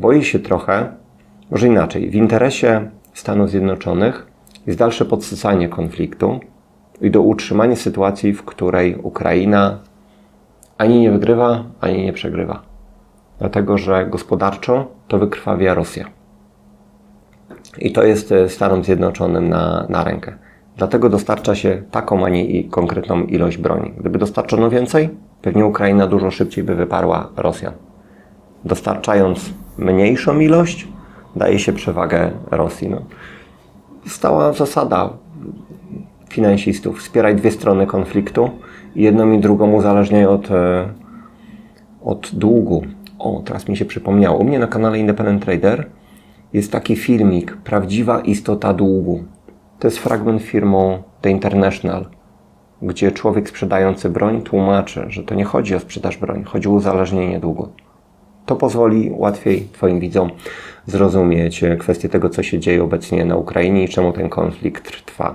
boję się trochę, może inaczej, w interesie Stanów Zjednoczonych jest dalsze podsycanie konfliktu i do utrzymania sytuacji, w której Ukraina ani nie wygrywa, ani nie przegrywa. Dlatego, że gospodarczo to wykrwawia Rosja. I to jest e, Stanom Zjednoczonym na, na rękę. Dlatego dostarcza się taką, a nie konkretną ilość broni. Gdyby dostarczono więcej, pewnie Ukraina dużo szybciej by wyparła Rosjan. Dostarczając mniejszą ilość, daje się przewagę Rosji. No. Stała zasada finansistów. Wspieraj dwie strony konfliktu jedną i drugą uzależniaj od, e, od długu. O, teraz mi się przypomniało. U mnie na kanale Independent Trader jest taki filmik Prawdziwa istota długu. To jest fragment firmą The International, gdzie człowiek sprzedający broń tłumaczy, że to nie chodzi o sprzedaż broni, chodzi o uzależnienie długu. To pozwoli łatwiej Twoim widzom zrozumieć kwestię tego, co się dzieje obecnie na Ukrainie i czemu ten konflikt trwa.